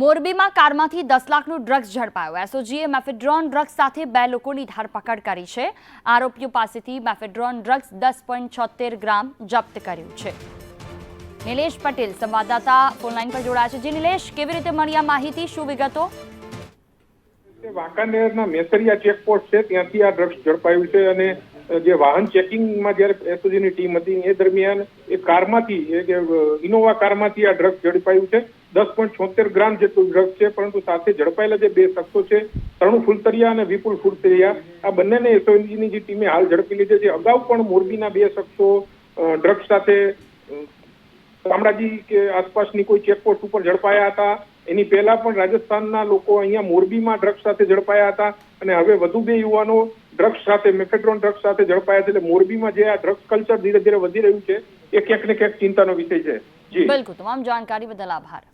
મોરબીમાં કારમાંથી દસ લાખનું ડ્રગ્સ ઝડપાયો. એસઓજીએ મેફેડ્રોન ડ્રગ્સ સાથે બે લોકોની ધરપકડ કરી છે. આરોપીઓ પાસેથી મેફેડ્રોન ડ્રગ્સ દસ પોઈન્ટ છોતેર ગ્રામ જપ્ત કર્યું છે. નિલેશ પટેલ, સંવાદદાતા ફોનલાઈન પર જોડાયા છે. જે નિલેશ, કેવી રીતે મળી આ માહિતી? શું વિગતો? વાંકાનેરના મેસરિયા ચેકપોસ્ટ છે. ત્યાંથી આ ડ્રગ્સ ઝડપાયું છે અને જે વાહન ચેકિંગમાં જ્યારે એસઓજીની ટીમ હતી, એ દરમિયાન એ કારમાંથી, એ ઇનોવા કારમાંથી આ ડ્રગ્સ ઝડપાયું છે. દસ પોઈન્ટ છોતેર ગ્રામ જેટલું ડ્રગ્સ છે, પરંતુ સાથે ઝડપાયેલા જે બે શખ્સો છે, તરુણ ફૂલતરિયા અને વિપુલ ફૂલતરિયા, આ બંનેને એસઓજીની જે ટીમે હાલ ઝડપી લીધી છે. અગાઉ પણ મોરબીના બે શખ્સો ડ્રગ્સ સાથે શામળાજી કે આસપાસની કોઈ ચેકપોસ્ટ ઉપર ઝડપાયા હતા. એની પહેલા પણ રાજસ્થાનના લોકો અહીંયા મોરબીમાં ડ્રગ્સ સાથે ઝડપાયા હતા અને હવે વધુ બે યુવાનો ડ્રગ્સ સાથે, મેફેડ્રોન ડ્રગ્સ સાથે ઝડપાયા છે. એટલે મોરબીમાં જે આ ડ્રગ્સ કલ્ચર ધીરે ધીરે વધી રહ્યું છે, એ ક્યાંક ને ક્યાંક ચિંતાનો વિષય છે. બિલકુલ. તમામ જાણકારી બદલ આભાર.